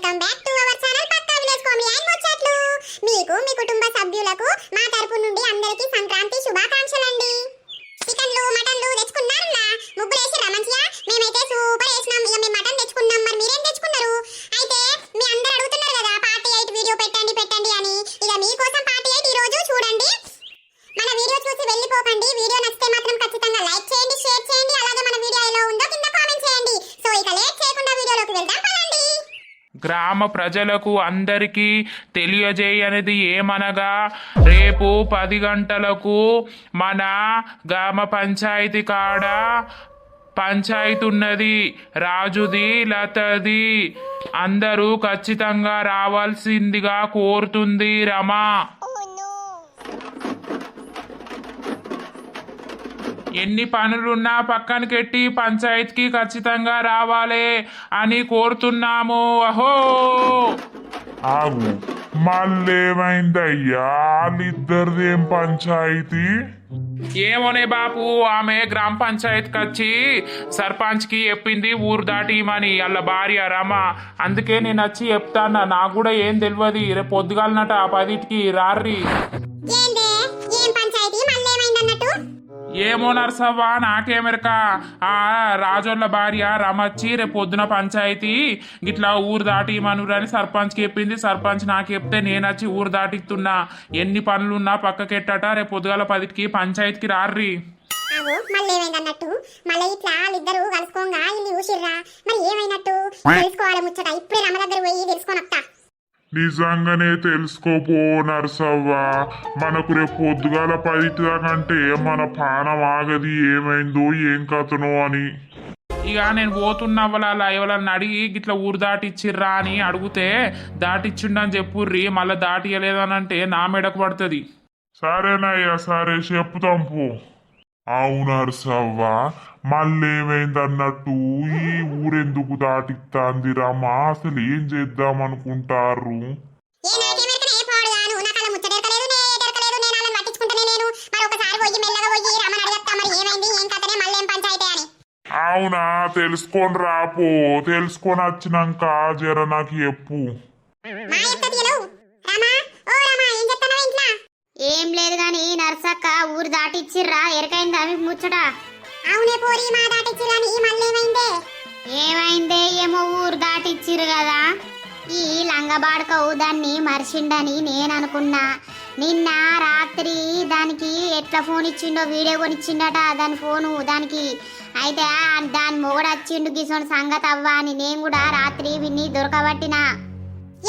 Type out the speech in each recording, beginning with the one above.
Welcome back to our channel Pakka village comedy and ముచ్చట్లు మీకు మీ కుటుంబ సభ్యులకు మా తరపు నుండి అందరికీ సంక్రాంతి శుభాకాంక్షలు అండి గ్రామ ప్రజలకు అందరికీ తెలియజేయనిది ఏమనగా రేపు పది గంటలకు మన గ్రామ పంచాయతీ కాడ పంచాయతీ ఉన్నది రాజుది లతది అందరూ ఖచ్చితంగా రావాల్సిందిగా కోరుతుంది రమా. ఎన్ని పనులున్నా పక్కన పెట్టి పంచాయతీకి ఖచ్చితంగా రావాలి అని కోరుతున్నాము. అహో! ఆగు మళ్ళేమైందయ్యా? వాళ్ళిద్దరిది పంచాయితీ? ఏమోనే బాపు ఆమె గ్రామ పంచాయతీకి వచ్చి సర్పంచ్కి చెప్పింది ఊరు దాటిమని. వాళ్ళ భార్య రమ. అందుకే నేను వచ్చి చెప్తాను నాకు కూడా ఏం తెలియదు రేపు పొద్దుగాలనట పదిటికి రార్రి. ఏమో నర్సవ్వా నాకేమెరక ఆ రాజోళ్ళ భార్య రమచ్చి రేపు పొద్దున పంచాయతీ. గిట్లా ఊరు దాటి మనురని సర్పంచ్కి చెప్పింది. సర్పంచ్ నాకు చెప్తే నేను వచ్చి ఊరు దాటిస్తున్నా. ఎన్ని పనులున్నా పక్కకెట్టట రేపు పొద్దుగాల పదిటికి పంచాయతీకి రార్రి. ఆగు మళ్ళీ ఏమైందన్నట్టు? మళ్ళీ ఇట్లా వాళ్ళిద్దరు కలుసుకోగా ఇల్లు చూసిర్రా మరి ఏమైనట్టు? తెలుసుకోవాలి ముచ్చట. ఇప్పుడే రమ దగ్గర పోయి తెలుసుకొని వస్తా నిజంగానే తెలుసుకోపో నర్సవ్వ. మనకు రేపు పొద్దుగాల పదిటిదాకంటే మన పానం ఆగది ఏమైందో ఏం కథనో అని. ఇక నేను పోతున్న వాళ్ళ ఎవరన్నా అడిగి గిట్లా ఊరు దాటిచ్చిర్రా అని అడిగితే దాటిచ్చిండని చెప్పుర్రి మళ్ళీ దాటియలేదనంటే నా మెడకు పడుతుంది. సరేనయ్యా సరే చెప్తాం పో. అవునర్సవ్వ మళ్ళేమైందన్నట్టు ఈ ఊరెందుకు దాటిస్తాంది రమ్మా అసలు ఏం చేద్దాం అనుకుంటారు ఏ నాకేమెరకనే పాడుగాను నాకు అలా ముచ్చటెరకలేదు నే ఎరకలేదు నేను అలా పట్టించుకుంటనే నేను. మరి ఒకసారి పోయి మెల్లగా పోయి రమని అడగత్తా మరి ఏమైంది ఏం కథనే మళ్ళీ ఏం పంచాయతీ అని. అవునా? తెలుసుకొని రాపో తెలుసుకొని వచ్చినాక జర నాకు చెప్పు. మా యొక్క తీయలేవు. రామా ఓ రామా ఏం లేదు గాని నర్సక్క ఊరు దాటిచ్చిర్రా ఎరకైందా మీకు ముచ్చట. అవునే పోరి మా దాటిచ్చిరని మళ్ళీ ఏమైందే ఏమైందే? ఏమో ఊరు దాటిచ్చిర్రు కదా. ఈ లంగబాడకవు దాన్ని మర్చిండని నేను అనుకున్నా నిన్న రాత్రి దానికి ఎట్లా ఫోన్ ఇచ్చిండో వీడియో కొనిచ్చిండట దాని ఫోను దానికి. అయితే దాని మొగడు వచ్చిండు గిసోని సంగతి అవ్వా అని నేను కూడా రాత్రి విన్ని దొరకబట్టినా.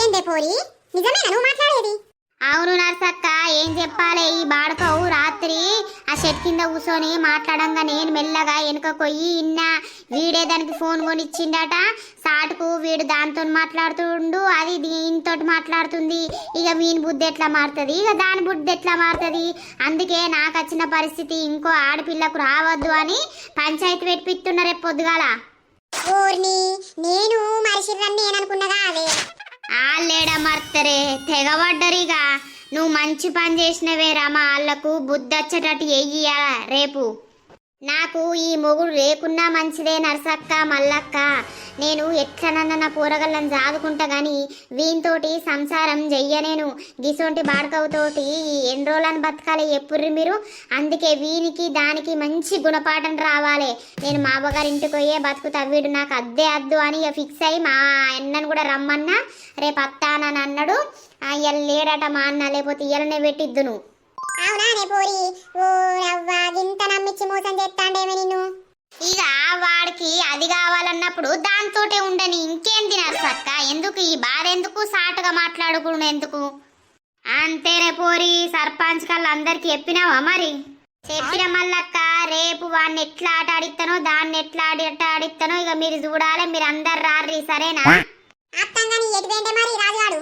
ఏందే పోరి? నిజమేనా? నువ్వు అవును నర్సక్క ఏం చెప్పాలి? ఈ బాడకవు రాత్రి ఆ షెట్ కింద కూర్చొని మాట్లాడంగా నేను మెల్లగా వెనుక పోయి ఇన్నా. వీడే దానికి ఫోన్ కొనిచ్చిండట. సాటుకు వీడు దాంతో మాట్లాడుతుండు అది దీంతో మాట్లాడుతుంది. ఇక వీని బుద్ధి ఎట్లా మారుతుంది? ఇక దాని బుద్ధి ఎట్లా మారుతుంది? అందుకే నాకు వచ్చిన పరిస్థితి ఇంకో ఆడపిల్లకు రావద్దు అని పంచాయతీ పెట్టిస్తున్నారు రేపు పొద్దుగాల. ఊర్ని నేను మరిచిర్రని నేను అనుకున్నగా అదే ఆళ్ళేడ మర్తరే? తెగబడ్డరిగా. నువ్వు మంచి పని చేసినవే రామా వాళ్ళకు బుద్ధొచ్చేటట్టు ఎయ్యి రేపు. నాకు ఈ మొగుడు లేకున్నా మంచిదే నర్సక్క మల్లక్క. నేను ఎట్లనన్న నా పూరగల్లను సాగుకుంటా గాని వీనితోటి సంసారం చెయ్యనేను గిసోంటి బాడకవుతోటి ఎన్ని రోజులను బతకాలి ఎప్పుర్రి మీరు? అందుకే వీనికి దానికి మంచి గుణపాఠం రావాలి. నేను మా అవ్వగారి ఇంటికి పోయే బతుకుతా వీడు నాకు అద్దే అద్దు అని ఇక ఫిక్స్ అయ్యి మా అన్నను కూడా రమ్మన్నా. రేపు అత్తానని అన్నాడు ఇవాళ లేడట మా అన్న లేకపోతే ఇయ్యాలనే పెట్టిద్దు నువ్వు అవునా నే పోరి? ఓ రవ్వ గింత నమ్మిచ్చి మోసం చేస్తాండేమే నిన్ను. ఇక వాడికి అది కావాలన్నప్పుడు దాంతోటే ఉండని ఇంకేం తినారు సక్క ఎందుకు? ఈ బాధ ఎందుకు? సాటుగా మాట్లాడుకుని ఎందుకు? అంతేనే పోరి సర్పంచ్ కల్లా అందరికి చెప్పినావా మరి? చెప్పిన మల్లక్క రేపు వాడిని ఎట్లా ఆట ఆడిస్తానో దాన్ని ఎట్లా ఆడి ఆట ఆడిస్తానో ఇక మీరు చూడాలి మీరు అందరు రారి సరేనా? అత్తంగా నీ ఎటు వేంటే మరి రాజుగాడు?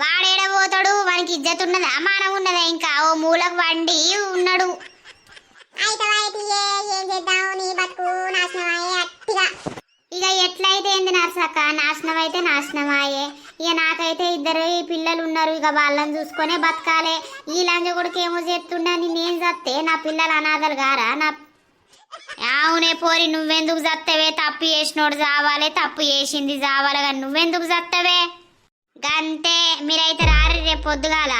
వాడేడ పోతాడు వానికి ఇజ్జత్ ఉన్నదా మానం ఉన్నదా ఇంకా. ఓ మూలకు వండి ఉన్నాడు. ఇక ఎట్లయితే ఏంది నర్సక్క? నాశనం అయితే నాశనమాయే. ఇక నాకైతే ఇద్దరు పిల్లలు ఉన్నారు ఇక వాళ్ళని చూసుకొనే బతకాలే. ఈ లంజ కొడుకు ఏమో చేస్తుండే నేను చస్తే? నా పిల్లలు అనాథలు గారా? నా అవునే పోరి నువ్వెందుకు చత్తవే? తప్పు చేసినోడు చావాలే తప్పు చేసింది చావాలి కానీ నువ్వెందుకు చత్తవే? గంతే మీరైతే రారి రేపు పొద్దుగాల.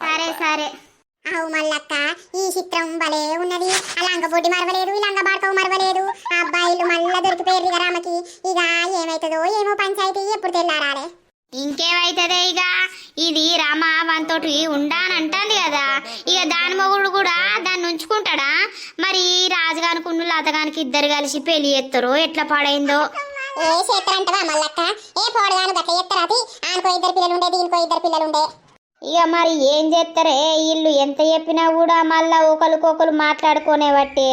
సరే సరే. అవు మల్లక్క ఈ చిత్రం భలే ఉన్నది. ఆ లంగబొడ్డి మరవలేదు ఈ లంగ బాడకవు మరవలేదు. ఆ అబ్బాయిలు మళ్ళా దొరికిపోయారు ఇక రామకి. ఇక ఏమైతుందో ఏమో పంచాయతీ ఎప్పుడు తెల్లారాలే. ఇంకేమైతుంది ఇక ఇది రమ వంతోటి ఉండానంటుంది కదా. ఇక దాని మొగుడు కూడా దాన్ని ఉంచుకుంటాడా? మరి రాజుగానికి ఉన్న లతగానికి ఇద్దరు కలిసి పెళ్ళి చేస్తారో? ఎట్లా పాడైందో? ఏ చేస్తారంటవా మల్లక్క? ఏ పోడగాను గట్ల ఎత్తరాది ఆనుకో ఇద్దరు పిల్లలు ఉండే దీనికో ఇద్దరు పిల్లలు ఉండే ఇక మరి ఏం చేస్తారే? వీళ్ళు ఎంత చెప్పినా కూడా మళ్ళా ఒకరికొకరు మాట్లాడుకునే బట్టి.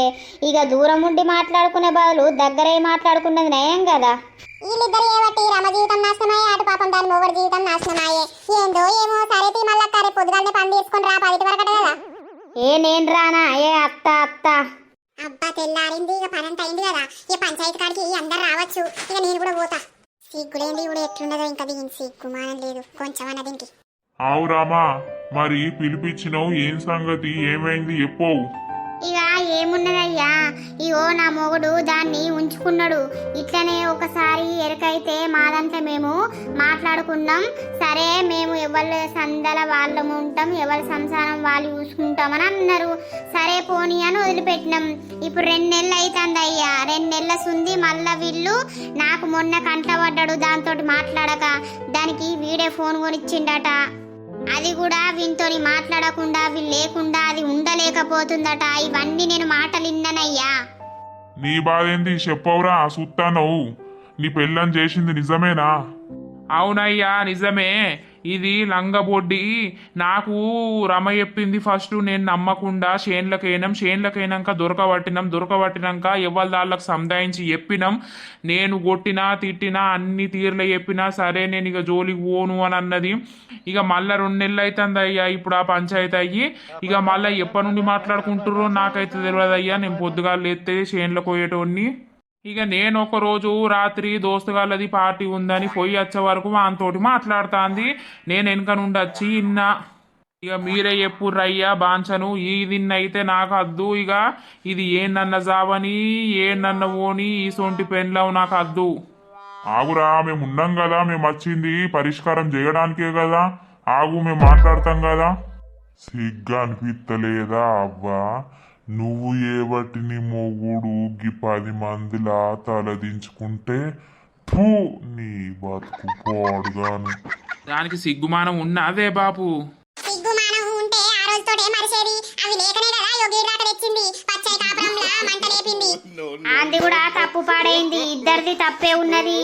ఇక దూరం ఉండి మాట్లాడుకునే బదులు దగ్గరే మాట్లాడుకున్నది నయం కదా. వీళ్ళిద్దరు రమ జీవితం అటు పాపం దాని మొగడి జీవితం నాశనమాయే ఏందో ఏమో సరే తీ పని తీసుకొని రా పదిటి వరకట కదా. ఏ నేను రానా? ఏ అత్త అత్త. అబ్బా తెల్లారింది ఇక పనంత అయింది కదా. ఇక పంచాయతీ కాడికి అందరు రావచ్చు. ఇక నేను కూడా పోతా. సిగ్గులేంది ఎట్లున్నదో ఇంకా దీని సిగ్గు మానం లేదు. కొంచెం అన్న దీనికి. ఆవురామా మరి పిలిపించినావు ఏం సంగతి? ఏమైంది? చెప్పవు ఇక ఏమున్నదయ్యా? ఇగో నా మొగుడు దాన్ని ఉంచుకున్నాడు. ఇట్లనే ఒకసారి ఎరకైతే మాదంతా మేము మాట్లాడుకున్నాం సరే మేము ఎవరి సందల వాళ్ళము ఉంటాం ఎవరి సంసారం వాళ్ళు చూసుకుంటామని అన్నారు. సరే పోనీ అని వదిలిపెట్టినాం. ఇప్పుడు రెండు నెలలు అవుతుంది అయ్యా రెండు నెలల సుంది మళ్ళా వీళ్ళు నాకు మొన్న కంట పడ్డాడు దాంతో మాట్లాడక. దానికి వీడే ఫోన్ కొనిచ్చిండట. అది కూడా వీనితోని మాట్లాడకుండా వీళ్ళు లేకుండా అది ఉండలేకపోతుందట. ఇవన్నీ నేను మాటలు విన్నానయ్యా నీ బాధ ఏంది చెప్పవురా సుత్తానవు. నీ పెళ్ళని చేసింది నిజమేనా? అవునయ్యా నిజమే. ఇది లంగబొడ్డి. నాకు రమ చెప్పింది ఫస్ట్ నేను నమ్మకుండా షేన్లకైనాం షేన్లకైనాక దొరకబట్టినాం దొరకబట్టినాక ఎవరి దాళ్ళకు సంధాయించి చెప్పినాం. నేను కొట్టినా తిట్టినా అన్ని తీర్లు చెప్పినా సరే నేను ఇక జోలికి పోను అని అన్నది. ఇక మళ్ళీ రెండు నెలలు అవుతుంది అయ్యా ఇప్పుడు ఆ పంచాయతీ అయ్యి. ఇక మళ్ళీ ఎప్పటి నుండి మాట్లాడుకుంటుర్రో నాకైతే తెలియదు అయ్యా. నేను పొద్దుగా లేతే షేన్లకు పోయేటోడిని ఇక నేను ఒక రోజు రాత్రి దోస్తుగాళ్ళది పార్టీ ఉందని పోయి వచ్చే వరకు వానితోటి మాట్లాడుతాంది. నేను వెనక నుండి వచ్చి ఇన్నా ఇక మీరే ఎప్పుడు అయ్యా బాంచను ఇదిన్నైతే అయితే నాకు అద్దు ఇక ఇది ఏందన్న జావని ఏందన్న ఓని ఈ సొంటి పెన్లవు నాకు అద్దు. ఆగురా మేము ఉన్నాం కదా మేము వచ్చింది పరిష్కారం చేయడానికే కదా ఆగు మేము మాట్లాడతాం కదా. సిగ్గా అనిపిస్తలేదా అవ్వా? నువ్వు ఏబట్టి నీ మొగుడు గి పది మందిలా తలదించుకుంటే ఫూ నీ బతుకు పోడుగాను. దానికి సిగ్గుమానం ఉన్నదే బాపు. సిగ్గు మానం ఉంటే ఆ రోజుతోటే మరిచేది అవి లేకనే కదా యోగి రాక తెచ్చింది పచ్చడి కాపురంలా మంట లేపింది. అది కూడా తప్పు పాడైంది. ఇద్దరిది తప్పే ఉన్నది.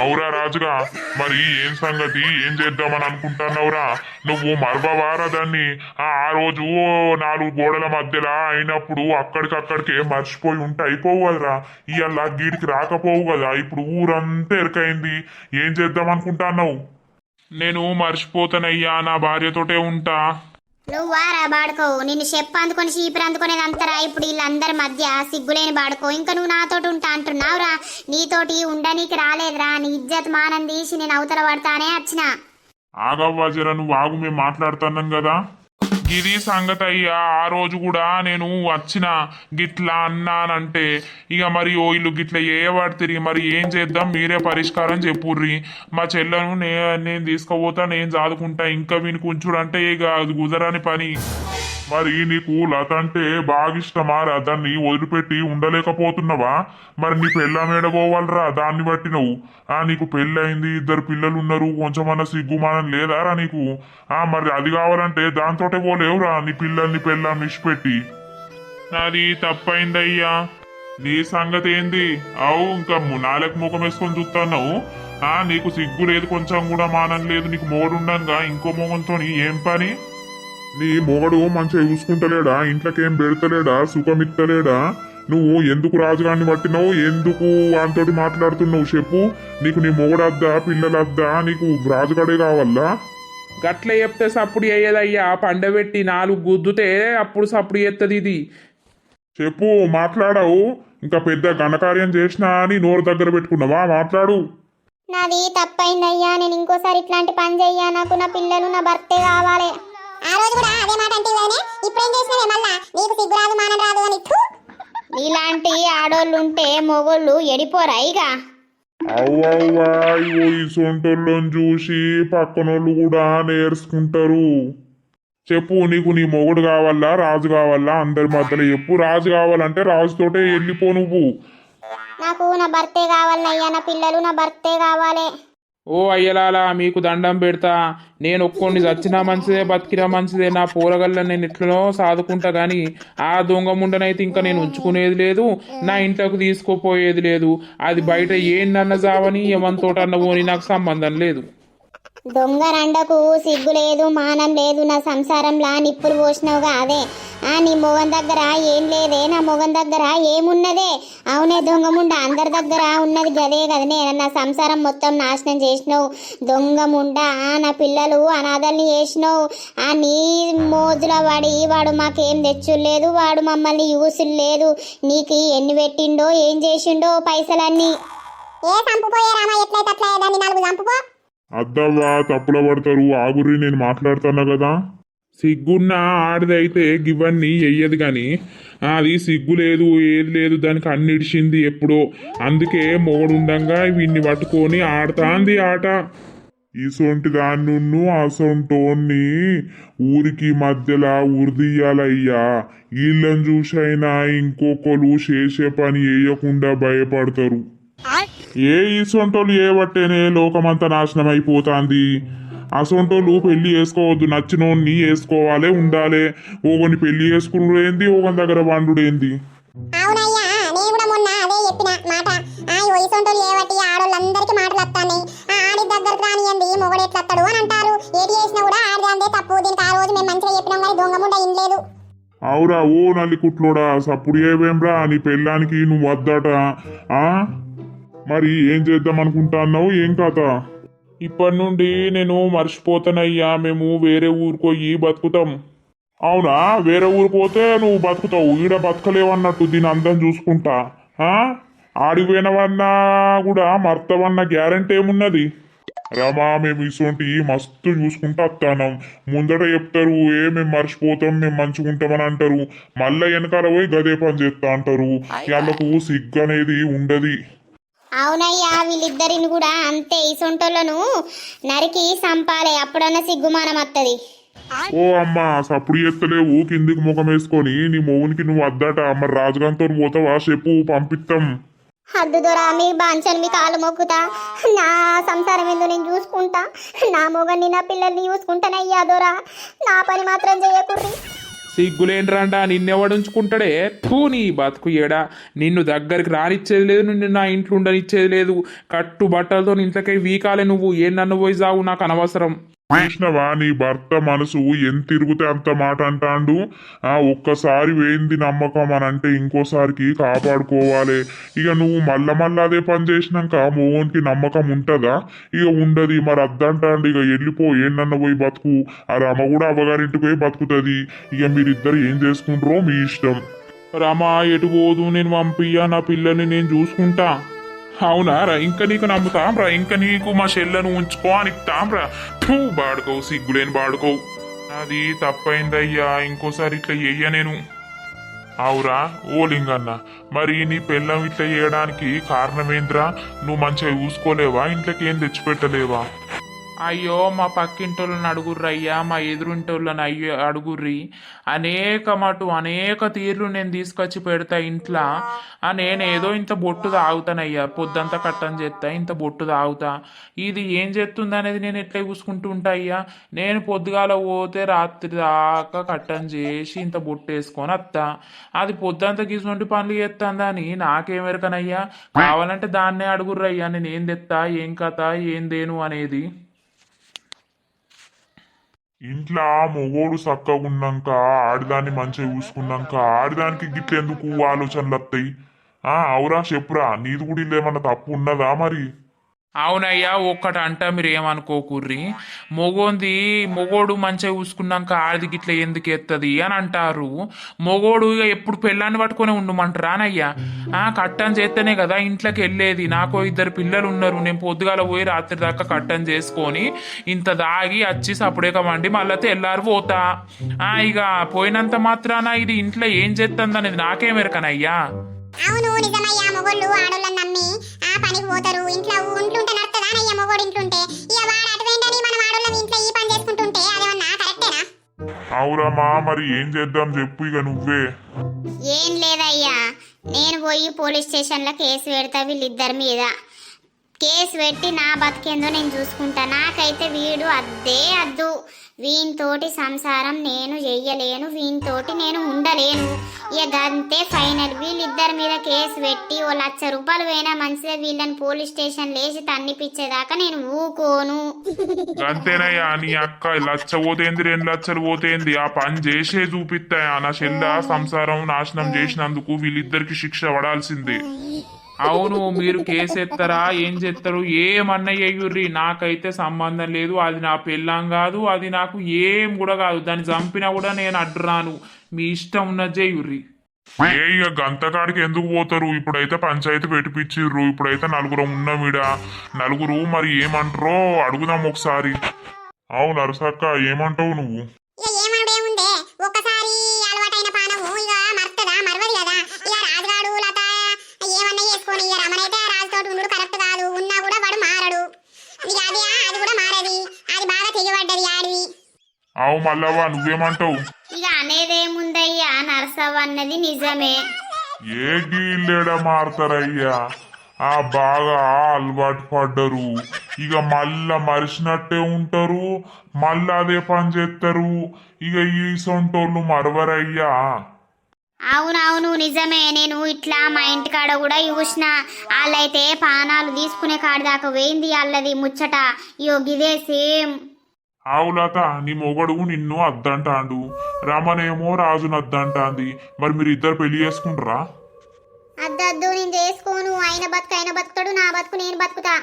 అవురా రాజుగా మరి ఏం సంగతి? ఏం చేద్దామని అనుకుంటున్నావురా? నువ్వు మరవవారా దాన్ని? ఆ రోజు నాలుగు గోడల మధ్యలో అయినప్పుడు అక్కడికక్కడికే మర్చిపోయి ఉంటే అయిపోవు కదరా. ఇవాళ గీడికి రాకపోవు కదా. ఇప్పుడు ఊరంతా ఎరకైంది. ఏం చేద్దాం అనుకుంటున్నావు నేను మర్చిపోతానయ్యా నా భార్యతోటే ఉంటా. నువ్వారా బాడుకో. నిన్ను చెప్పు అందుకొని చీపురు అందుకునేది అంతరా. ఇప్పుడు వీళ్ళందరి మధ్య సిగ్గులేని బాడుకో. ఇంకా నువ్వు నాతోటి ఉంటా అంటున్నావురా నీతోటి ఉండనీకి రాలేదురా. నీ ఇజ్జత్ మానం తీసి నేను అవతల పడతానే వచ్చిన ఆగవ్వాజరా నువ్వు ఆగు మేము మాట్లాడుతున్నాం కదా. గిది సంగతి అయ్యా ఆ రోజు కూడా నేను వచ్చిన గిట్లా అన్నానంటే ఇక మరి ఓ ఇల్లు గిట్లా చేయబడుతుంది మరి ఏం చేద్దాం? మీరే పరిష్కారం చెప్పుర్రి. మా చెల్లెను నే నేను తీసుకుపోతా నేను చదువుకుంటా ఇంకా వీనికి ఉంచుడంటే ఇక అది కుదరని పని. మరి నీకు లత అంటే బాగా ఇష్టమా దాన్ని వదిలిపెట్టి ఉండలేకపోతున్నావా? మరి నీ పెళ్ళ మేడ పోవాలరా? దాన్ని బట్టి నువ్వు. ఆ నీకు పెళ్ళి అయింది ఇద్దరు పిల్లలు ఉన్నారు కొంచెమన్నా సిగ్గుమానం లేదారా నీకు? ఆ మరి అది కావాలంటే దాంతోటే పోలేవురా నీ పిల్లల్ని పెళ్ళాన్ని ఇచ్చిపెట్టి నాది తప్పైందయ్యా. నీ సంగతి ఏంది? అవు ఇంకా ము- నాలుగు ముఖం వేసుకొని చూస్తున్నావు ఆ నీకు సిగ్గు లేదు కొంచెం కూడా మానం లేదు. నీకు మోడుండంగా ఇంకో మొగంతో ఏం పని? నీ మొగడు మంచిగా చూసుకుంటలేడా? ఇంట్లోకేం పెడతలేడా? సుఖం ఇత్తలేడా నువ్వు ఎందుకు రాజుగాన్ని పట్టినావు? ఎందుకు వానితోటి మాట్లాడుతున్నావు చెప్పు. నీకు నీ మొగడద్దా పిల్లలద్దా? నీకు రాజుగాడే కావాలా? గట్ల చెప్తే సప్పుడు అయ్యేదయ్యా పండబెట్టి నాలుగు గుద్దుతే అప్పుడు సప్పుడు చేస్తుంది ఇది. చెప్పు మాట్లాడావు. ఇంకా పెద్ద ఘనకార్యం చేసినా అని నోరు దగ్గర పెట్టుకున్నావా? మాట్లాడు. నాది తప్పైందయ్యా. నేను ఇంకోసారి ఇట్లాంటి పని చెయ్యా. నాకు నా పిల్లలు నా భర్తే కావాలి. ఆ రోజు కూడా అదే మాట అంటే ఇప్పుడేం చేసినవే మళ్ళా? నీకు సిగ్గు రాదు మానం రాదు అని. థు. ఇలాంటి ఆడోళ్ళు ఉంటే మొగోళ్ళు ఎడిపోరా ఇక. అవ్వవ్వా ఇగో ఈ సొంటోళ్ళని చూసి పక్కనోళ్ళు కూడా నేర్చుకుంటారు. చెప్పు నీకు నీ మొగుడు కావాలా రాజు కావాలా? అందరి మధ్యలో చెప్పు. రాజు కావాలంటే రాజుతోటే వెళ్ళిపో నువ్వు. నాకు నా భర్తే కావాలయ్యా నా పిల్లలు నా భర్తే కావాలి. ఓ అయ్యలాలా మీకు దండం పెడతా. నేను ఒక్కొని చచ్చినా మంచిదే బతికినా మంచిదే. నా పోరగల్ల నేను ఎట్లనో సాదుకుంటా కానీ ఆ దొంగ ముండనైతే ఇంకా నేను ఉంచుకునేది లేదు నా ఇంట్లోకి తీసుకుపోయేది లేదు. అది బయట ఏందన్న జావని ఏమంతోటన్న పోని నాకు సంబంధం లేదు. దొంగ రండకు సిగ్గు లేదు మానం లేదు నా సంసారంలా నిప్పులు పోసినావుగా అదే. నీ మొగం దగ్గర ఏం లేదే నా మొగం దగ్గర ఏమున్నదే? అవునే దొంగ ముండ అందరి దగ్గర ఉన్నది గదే కదనే నా సంసారం మొత్తం నాశనం చేసినావు దొంగ ముండ ఆ నా పిల్లలు అనాథల్ని చేసినావు ఆ నీ మోజుల వాడి వాడు మాకేం తెచ్చులేదు వాడు మమ్మల్ని యూసులు లేదు నీకు ఎన్ని పెట్టిండో ఏం చేసిండో పైసలన్నీ. ఏ సంపుపోయే రామా ఎట్లయితే అట్లా దాన్ని నాలుగు సంపుకో అద్దవ్వా తప్పుల పడతారు. ఆగురి నేను మాట్లాడుతున్నా కదా. సిగ్గున్న ఆడిదైతే గివన్నీ వెయ్యదు కానీ అది సిగ్గు లేదు ఏది లేదు దానికి అన్నిడిచింది ఎప్పుడో. అందుకే మొగడుండంగా వీన్ని పట్టుకొని ఆడుతాంది ఆట. ఈసొంటి దాన్నున్ను అసొంటోన్ని ఊరికి మధ్యలో ఉరిదీయాలయ్యా. వీళ్ళని చూసైనా ఇంకొకరు చేసే పని వేయకుండా భయపడతారు. ఏ ఈసొంటోళ్ళు ఏ బట్టేనే లోకమంతా నాశనం అయిపోతాంది అసొంటోళ్ళు పెళ్ళి చేసుకోవద్దు నచ్చినోన్ని వేసుకోవాలి ఉండాలి. ఓగని పెళ్ళి చేసుకున్నాడు ఏంది ఓగని దగ్గర వండుడు ఏంది? అవునయ్యా నేను కూడా మొన్న అదే చెప్పిన మాట. ఆ ఈ వయసొంటోళ్ళు ఏవట్టి ఆడోళ్ళందరికీ మాటలు వస్తాయి ఆ ఆడి దగ్గరకు రానియండి మొగడు ఎట్లత్తాడు అని అంటారు. ఏది చేసినా కూడా ఆడదాందే తప్పు. దీనికి ఆ రోజు మేము మంచిగా చెప్పినాం కానీ దొంగ ముండ ఇనలేదు అవురా ఓ నల్లి కుట్లోడా సప్పుడు ఏవేంరా నీ పెళ్ళానికి నువ్వు వద్దట. ఆ? మరి ఏం చేద్దాం అనుకుంటున్నావు ఏం కథ? ఇప్పటి నుండి నేను మర్చిపోతానయ్యా. మేము వేరే ఊరుకోయి బతుకుతాం. అవునా? వేరే ఊరు పోతే నువ్వు బతుకుతావు. ఈడ బతకలేవన్నట్టు దీని అందం చూసుకుంటా. ఆడిపోయినవన్నా కూడా మర్తవన్న గ్యారంటీ ఏమున్నది? రమా మేము ఇసొంటి మస్తు చూసుకుంటా వస్తానం ముందట చెప్తారు ఏ మేము మర్చిపోతాం మేము మంచుకుంటామని అంటారు. మళ్ళా వెనకాల పోయి గదే పని చేస్తా అంటారు. వాళ్ళకు సిగ్గు అనేది ఉండదు. అవునయ్యా వీళ్ళిద్దరిని కూడా అంతే ఇసొంటోళ్ళను నరికి సంపాలే అప్పుడన్నా సిగ్గుమానం వత్తది ఓ అమ్మా సప్పుడు ఎత్తలేవు కిందికి ముఖం వేసుకొని నీ మొగునికి నువ్వు అద్దట మరి రాజుగాంతో పోతావా చెప్పు పంపిస్తాం హద్దు దొరా మీ బాంచని మీ కాలు మొక్కుతా. నా సంసారం ఏందో నేను చూసుకుంటా. నా మొగన్ని నా పిల్లల్ని చూసుకుంటానయ్యా దొరా. నా పని మాత్రం చేయకుర్రి. సిగ్గులేంట్రండా నిన్నెవడుంచుకుంటాడే? పూ నీ బతుకు ఏడా? నిన్ను దగ్గరికి రానిచ్చేది లేదు నిన్ను నా ఇంట్లో ఉండనిచ్చేది లేదు. కట్టు బట్టలతో ఇంట్లోకి వీకాలే నువ్వు. ఏ నన్ను పోయి సావు? నాకు అనవసరం. చూసినవా నీ భర్త మనసు ఎంత తిరిగితే అంత మాట అంటాండు? ఆ ఒక్కసారి వేయింది నమ్మకం అని అంటే ఇంకోసారికి కాపాడుకోవాలి. ఇక నువ్వు మళ్ళా మల్ల అదే పని చేసినాక మోహన్కి నమ్మకం ఉంటుందా? ఇక ఉండదు మరి అద్దంటాండు. ఇక వెళ్ళిపో ఏంటన్న పోయి బతుకు? ఆ రమ కూడా అవ్వగారింటికి పోయి బతుకుతుంది. ఇక మీరిద్దరు ఏం చేసుకుంటారో మీ ఇష్టం. రామా ఎటు పోదు? నేను పంపియ్యా నా పిల్లల్ని నేను చూసుకుంటా. అవునా రా ఇంకా నీకు నమ్ముతాం రా ఇంకా నీకు మా చెల్లెను ఉంచుకో అని తాంరా పూ బాడుకోవు సిగ్గులేని బాడుకోవు. అది తప్పైందయ్యా ఇంకోసారి ఇట్లా చెయ్య నేను. అవురా ఓ లింగన్న మరి నీ పెళ్ళం ఇట్లా చేయడానికి కారణమేంద్రా? నువ్వు మంచిగా చూసుకోలేవా? ఇంట్లోకి ఏం తెచ్చిపెట్టలేవా? అయ్యో మా పక్కింటోళ్ళని అడుగుర్రయ్యా మా ఎదురింటోళ్ళని అయ్యో అడుగుర్రి. అనేక మటు అనేక తీర్లు నేను తీసుకొచ్చి పెడతా ఇంట్లో. ఆ నేను ఏదో ఇంత బొట్టు తాగుతానయ్యా. పొద్దంతా కట్టని చేస్తా ఇంత బొట్టు తాగుతా. ఇది ఏం చేస్తుంది అనేది నేను ఎట్లా చూసుకుంటూ ఉంటా అయ్యా? నేను పొద్దుగాల పోతే రాత్రి దాకా కట్టం చేసి ఇంత బొట్టు వేసుకొని వస్తా అది పొద్దంతా గీసుకుంటూ పనులు చేస్తుందా అని నాకేమెరకనయ్యా? కావాలంటే దాన్నే అడుగుర్రయ్యా నేను ఏం తెత్తా ఏం కథ ఏం దేను అనేది. ఇంట్లో మొగోడు చక్కగా ఆడదాన్ని ఆడిదాన్ని మంచిగా చూసుకున్నాక ఆడిదానికి గిట్లెందుకు ఆలోచనలు వస్తాయి ఆ అవురా చెప్పురా నీది కూడా ఇల్లు ఏమన్నా తప్పు ఉన్నదా మరి? అవునయ్యా ఒక్కటి అంట మీరు ఏమనుకోకుర్రి? మొగోంది మొగోడు మంచిగా చూసుకున్నాక ఆడిది గిట్ల ఎందుకు ఎత్తది అని అంటారు. మొగోడు ఇక ఎప్పుడు పెళ్ళాన్ని పట్టుకొని ఉండమంటారానయ్యా ఆ కట్టం చేస్తేనే కదా ఇంట్లోకి వెళ్ళేది. నాకు ఇద్దరు పిల్లలు ఉన్నారు. నేను పొద్దుగాల పోయి రాత్రి దాకా కట్టం చేసుకొని ఇంత దాగి వచ్చి సప్పుడేక వండి మళ్ళీ తెల్లారు పోతా. ఆ ఇక పోయినంత మాత్రాన ఇది ఇంట్లో ఏం చేస్తుంది అనేది నాకేమెరకనయ్యా అవును నిజమయ్యా. మొగోళ్ళు ఆడోళ్ళని నమ్మి ఆ పనికి పోతారు ఇంట్లో ఉంటుంటే నడుతుందా అయ్యా మొగోడు ఇంట్లుంటే? ఇక వాడు అటువేంటని మనం ఇంట్లో ఈ పని చేసుకుంటుంటే అదేమన్నా కరెక్టేనా? అవురమ్మా మరి ఏం చేద్దాం చెప్పు ఇక నువ్వే. ఏం లేదయ్యా. నేను పోయి పోలీస్ స్టేషన్లో కేసు పెడతా వీళ్ళిద్దరి మీద. కేసు పెట్టి నా బతికేందో నేను చూసుకుంటా. నాకైతే వీడు అద్దే అద్దు. వీనితోటి సంసారం నేను చెయ్యలేను వీనితోటి నేను ఉండలేను. ఇక అంతే ఫైనల్. వీళ్ళిద్దరి మీద కేసు పెట్టి ఓ లక్ష రూపాయలు పోయినా మంచిదే వీళ్ళని పోలీస్ స్టేషన్ లేచి తన్నిపిచ్చేదాకా నేను ఊకోను. అంతేనయ్యా నీ అక్క లచ్చ పోతేంది రెండు లచ్చలు పోతేంది ఆ పని చేసే చూపిస్తాయా నా చెల్ల సంసారం నాశనం చేసినందుకు వీళ్ళిద్దరికి శిక్ష పడాల్సిందే. అవును మీరు కేసు ఎత్తరా? ఏం చేస్తారు ఏమన్నా చేయుర్రి నాకైతే సంబంధం లేదు. అది నా పెళ్ళాం కాదు అది నాకు ఏం కూడా కాదు. దాన్ని చంపినా కూడా నేను అడ్డురాను. మీ ఇష్టం ఉన్నది చేయుర్రి ఏ ఇక గంతకాడికి ఎందుకు పోతారు? ఇప్పుడైతే పంచాయతీ పెట్టిపిచ్చిర్రు ఇప్పుడైతే నలుగురం ఉన్నామిడ నలుగురు మరి ఏమంటారో? అడుగుదాం ఒకసారి. అవును నరసక్క ఏమంటావు నువ్వు ఇక ఏమనుడే ఉందే ఒక్కసారి అలవాటైన పానము ఇక మర్తదా మరవదు కదా ఇక రాజుగాడు లత ఏమన్నా చేసుకొని ఇక రమణైతే రాజుతో ఉండు కరెక్ట్ కాదు ఉన్నా కూడా వాడు మారడు ఇక అది అది కూడా మారది అది బాగా తెగిపడ్డది ఆడివి అవు మల్లవ్వ నువ్వేమంటావు? ఇక అనేదేముందయ్యా? నర్సవ్ అన్నది నిజమే. ఏ గీళ్ళేడ మారతారయ్యా? ఆ బాగా అలవాటు పడ్డరు. ఇక మళ్ళా మరిచినట్టే ఉంటారు. మళ్ళా అదే పని చేస్తారు. ఇక ఈ సొంటోళ్ళు మరవరయ్యా. అవునవును నిజమే. నేను ఇట్లా మా ఇంటికాడ కూడా చూసిన. వాళ్ళైతే పానాలు తీసుకునే కాడి దాకా వేయింది వాళ్ళది ముచ్చట. ఇయో గిదే సేమ్. ఆవులత నీ మొగడు నిన్ను అద్దంటాండు. రమనేమో రాజును అద్దంటాంది. మరి మీరు ఇద్దరు పెళ్ళి చేసుకుంటారా? అద్దద్దు నేను చేసుకోను. ఆయన బతుకు ఆయన బతుకుతాడు నా బతుకు నేను బతుకుతా.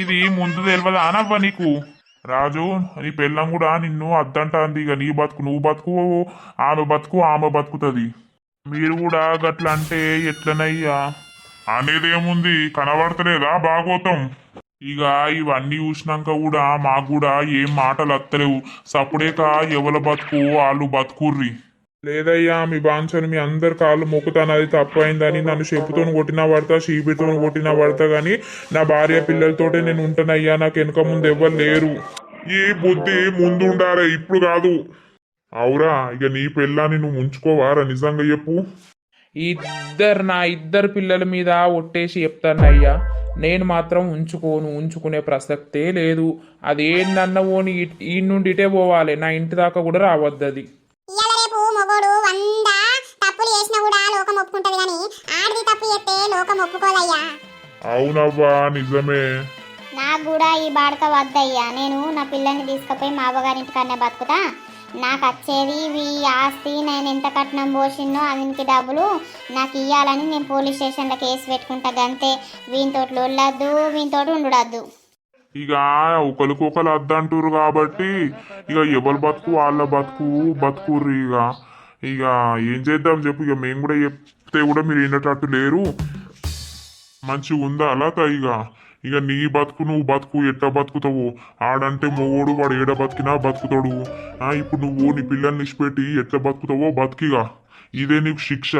ఇది ముందు తెలియదా అనవ్వ నీకు? రాజు నీ పెళ్ళం కూడా నిన్ను అద్దంటాంది. ఇక నీ బతుకు నువ్వు బతుకు ఆమె బతుకు ఆమె బతుకుతుంది. మీరు కూడా గట్ల అంటే ఎట్లనయ్యా? అనేదేముంది? కనబడతలేదా బాగోతాం ఇక ఇవన్నీ చూసినాక కూడా మాకు కూడా ఏం మాటలు అత్తలేవు. సప్పుడేక ఎవల బతుకు వాళ్ళు బతుకుర్రి. లేదయ్యా మీ బాంచను మీ అందరి కాళ్ళు మొక్కుతాను అది తప్పైందని నన్ను చెప్పుతో కొట్టినా పడతా చీపితో కొట్టినా పడతా కానీ నా భార్య పిల్లలతోటే నేను ఉంటానయ్యా నాకు వెనక ముందు ఎవ్వరు లేరు. ఈ బుద్ధి ముందు ఉండారా ఇప్పుడు కాదు. అవురా ఇక నీ పెళ్ళాన్ని నువ్వు ఉంచుకోవారా నిజంగా చెప్పు. ఇద్దరు నా ఇద్దరు పిల్లల మీద ఒట్టేసి చెప్తానయ్యా. నేను మాత్రం ఉంచుకోను ఉంచుకునే ప్రసక్తే లేదు. అదేందన్నవోని ఈ నుండి ఇటే పోవాలి. నా ఇంటి దాకా కూడా రావద్దు అది ఇవాళ రేపు మొగోడు వంద తప్పులు చేసినా కూడా లోకం ఒప్పుకుంటది కానీ ఆడిది తప్పు చేస్తే లోకం ఒప్పుకోదయ్యా. అవునవ్వా నిజమే. నాకు కూడా ఈ బాడక వద్దయ్యా. నేను నా పిల్లల్ని తీసుకుపోయి మా అవ్వగారింటికన్నా బతుకుతా. నాకు వచ్చేది ఈ ఆస్తి నేను ఎంత కట్నం పోసిన్నో అందుకి డబ్బులు నాకు ఇవ్వాలని నేను పోలీస్ స్టేషన్లో కేసు పెట్టుకుంటా గంతే. వీనితోటి లొల్లద్దు వీనితోటి ఉండుడద్దు. ఇక ఒకరికొకరు అద్దంటారు కాబట్టి ఇక ఎవరు బతుకు వాళ్ళ బతుకు బతుకుర్రి ఇక. ఇక ఏం చేద్దాం చెప్పు ఇక మేము కూడా చెప్తే కూడా మీరు వినేటట్టు లేరు. మంచిగా ఉందా అలా ఇక? ఇక నీ బతుకు నువ్వు బతుకు ఎట్లా బతుకుతావు? ఆడంటే మొగోడు వాడు ఏడ బతికినా బతుకుతాడు. ఇప్పుడు నువ్వు నీ పిల్లల్ని ఇచ్చిపెట్టి ఎట్లా బతుకుతావో బతికిగా. ఇదే నీకు శిక్ష.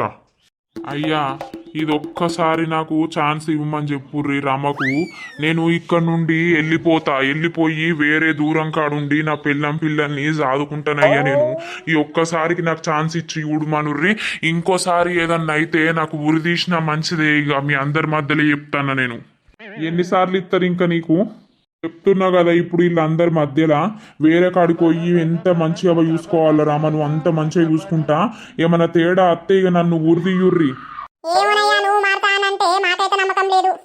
అయ్యా ఇది ఒక్కసారి నాకు ఛాన్స్ ఇవ్వమని చెప్పుర్రి రమకు. నేను ఇక్కడ నుండి వెళ్ళిపోతా వెళ్ళిపోయి వేరే దూరం కాడుండి నా పిల్లం పిల్లల్ని సాదుకుంటానయ్యా నేను. ఈ ఒక్కసారికి నాకు ఛాన్స్ ఇచ్చి ఉడుమనుర్రి ఇంకోసారి ఏదన్నా అయితే నాకు ఉరి తీసినా మంచిదే ఇక మీ అందరి మధ్యలో చెప్తాను నేను. ఎన్నిసార్లు ఇస్తారు ఇంకా నీకు? చెప్తున్నా కదా ఇప్పుడు వీళ్ళందరి మధ్యలో వేరే కాడికి పోయి ఎంత మంచిగా చూసుకోవాలా రామ నువ్వు అంత మంచిగా చూసుకుంటా? ఏమన్నా తేడా అత్తే ఇక నన్ను నమ్మకం లేదు.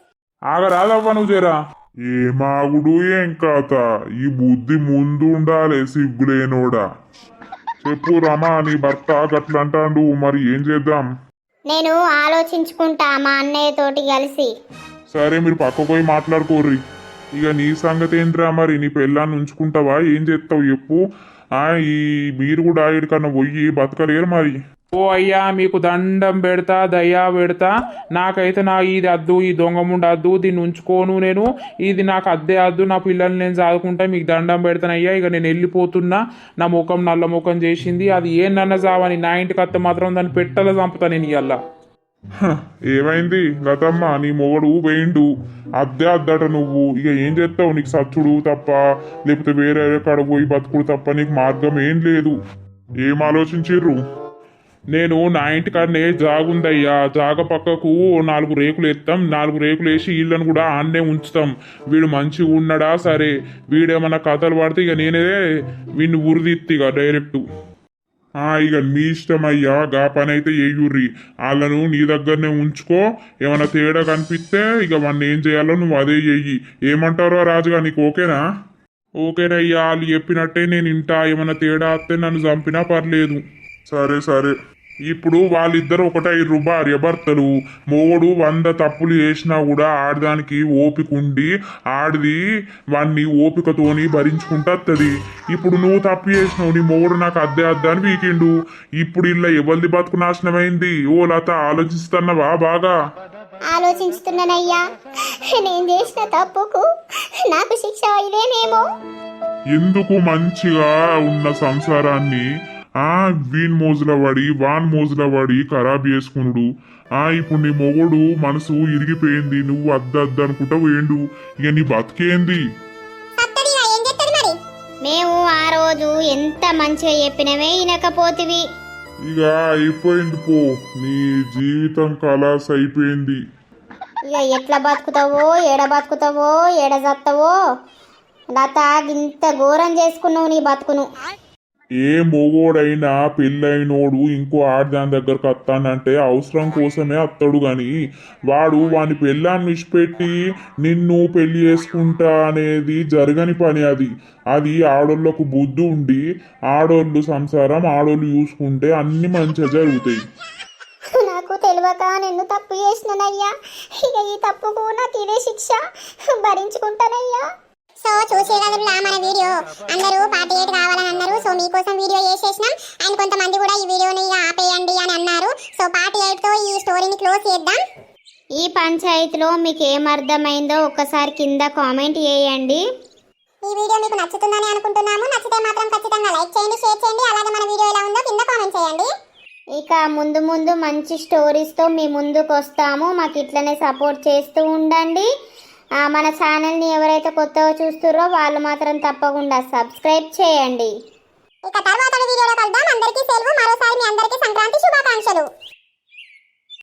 ఆగరాదవ్వ నువ్వు జరా? ఏ మాగుడు ఏం కాత ఈ బుద్ధి ముందు ఉండాలి సిగ్గులేనోడా. చెప్పు రమా నీ భర్త గట్లంటాండు మరి ఏం చేద్దాం? నేను ఆలోచించుకుంటా మా అన్నయ్య తోటి కలిసి. సరే మీరు పక్కకు పోయి మాట్లాడుకోర్రి. ఇక నీ సంగతి ఏంట్రా మరి? నీ పెళ్ళాన్ని ఉంచుకుంటావా? ఏం చేస్తావు చెప్పు. ఆ ఈ మీరు కూడా ఇక్కడికన్నా పోయి బతకలేరు మరి. ఓ అయ్యా మీకు దండం పెడతా దయా పెడతా. నాకైతే నా ఇది అద్దు ఈ దొంగముండ అద్దు దీన్ని ఉంచుకోను నేను. ఇది నాకు అద్దే అద్దు నా పిల్లల్ని నేను చదువుకుంటా మీకు దండం పెడతానయ్యా. ఇక నేను వెళ్ళిపోతున్నా. నా ముఖం నల్ల ముఖం చేసింది. అది ఏ నన్న చావని నా ఇంటికి అత్త మాత్రం దాన్ని పెట్టల చంపుతా నేను ఇయ్యాల. ఏమైంది? లతమ్మ నీ మొగడు వేయిండు అద్దే అద్దట నువ్వు. ఇక ఏం చేస్తావు? నీకు సచ్చుడు తప్ప లేకపోతే వేరే కాడ పోయి బతుకుడు తప్ప నీకు మార్గం ఏం లేదు. ఏం ఆలోచించిర్రు? నేను నా ఇంటికాడనే జాగుందయ్యా. జాగ పక్కకు నాలుగు రేకులు ఎత్తాం. నాలుగు రేకులు వేసి ఇళ్ళను కూడా ఆన్నే ఉంచుతాం. వీడు మంచిగా ఉన్నాడా? సరే. వీడేమన్నా కథలు పడితే ఇక నేనే వీడిని ఉరిదిత్తిగా ఇక డైరెక్ట్. ఇక మీ ఇష్టం అయ్యా గా పని అయితే ఏయుర్రి. వాళ్ళను నీ దగ్గరనే ఉంచుకో. ఏమైనా తేడా కనిపిస్తే ఇక వాడిని ఏం చేయాలో నువ్వు అదే చెయ్యి ఏమంటారో రాజుగా నీకు ఓకేనా? ఓకేనయ్యా వాళ్ళు చెప్పినట్టే నేను ఇంటా. ఏమైనా తేడా వస్తే నన్ను చంపినా పర్లేదు. సరే సరే. ఇప్పుడు వాళ్ళిద్దరు ఒకటే భార్య భర్తలు. మొగుడు వంద తప్పులు చేసినా కూడా ఆడదానికి ఓపిక ఉండి ఆడిది వాణ్ణి ఓపికతోని భరించుకుంటా వస్తుంది ఇప్పుడు నువ్వు తప్పు చేసినావు నీ మొగుడు నాకు అద్దె అద్దె అని వీకిండు. ఇప్పుడు ఇలా ఎవరిది బతుకు నాశనమైంది? ఓ లత ఆలోచిస్తున్నావా బాగా? ఆలోచించుతున్నానయ్యా. నేను చేసిన తప్పుకు నాకు శిక్ష ఇదేనేమో? ఎందుకు మంచిగా ఉన్న సంసారాన్ని ఆ వీన్ మోజుల పడి వాన్ మోజుల పడి ఖరాబ్ చేసుకునుడు. ఆ ఇప్పుడు నీ మొగుడు మనసు ఇరిగిపోయింది నువ్వు అద్ద అద్ద అనుకుంటా వేయండు ఇక నీ బతికేంది సత్తడిగా ఏం చేస్తుంది మరి? మేము ఆ రోజు ఎంత మంచిగా చెప్పినవే వినకపోతివి. ఇక అయిపోయింది పో నీ జీవితం కలాస్ అయిపోయింది. ఇక ఎట్లా బతుకుతావో ఏడ బతుకుతావో ఏడ చస్తావో లత ఇంత ఘోరం చేసుకున్నావు నీ బతుకును. ఏ మొగోడైనా పెళ్ళైనోడు ఇంకో ఆడదాని దగ్గరకు వస్తానంటే అవసరం కోసమే వస్తాడు గాని వాడు వాని పెళ్ళాన్ని విడిచిపెట్టి నిన్ను పెళ్ళి చేసుకుంటా అనేది జరగని పని అది. అది ఆడోళ్ళకు బుద్ధి ఉండి ఆడోళ్ళు సంసారం ఆడోళ్ళు చూసుకుంటే అన్ని మంచిగా జరుగుతాయి. నాకు తెలియక నిన్ను తప్పు చేసినానయ్యా. ఇక ఈ తప్పుకు నాకు ఇదే శిక్ష భరించుకుంటానయ్యా. సో చూసే కదలా మన వీడియో. అందరూ పార్టీ ఎయిట్ కావాలని అన్నారు. సో మీకోసం వీడియో చేసేసినాం. అండ్ కొంతమంది కూడా ఈ వీడియోని ఇక ఆపేయండి అని అన్నారు. సో పార్టీ ఎయిట్తో ఈ స్టోరీని క్లోజ్ చేద్దాం. ఈ పంచాయతీలో మీకు ఏమర్థమైందో ఒక్కసారి కింద కామెంట్ చేయండి. ఈ వీడియో మీకు నచ్చుతుందని అనుకుంటున్నాము. నచ్చితే మాత్రం ఖచ్చితంగా లైక్ చేయండి షేర్ చేయండి. అలాగే మన వీడియో ఎలా ఉందో కింద కామెంట్ చేయండి. ఇక ముందు ముందు మంచి స్టోరీస్తో మీ ముందుకు వస్తాము మాకు ఇట్లనే సపోర్ట్ చేస్తూ ఉండండి. మన ఛానల్ని ఎవరైతే కొత్తగా చూస్తున్నారో వాళ్ళు మాత్రం తప్పకుండా సబ్స్క్రైబ్ చేయండి. ఇక తర్వాత వీడియోలో కలుద్దాం. అందరికీ సెలవు. మరోసారి మీ అందరికీ సంక్రాంతి శుభాకాంక్షలు.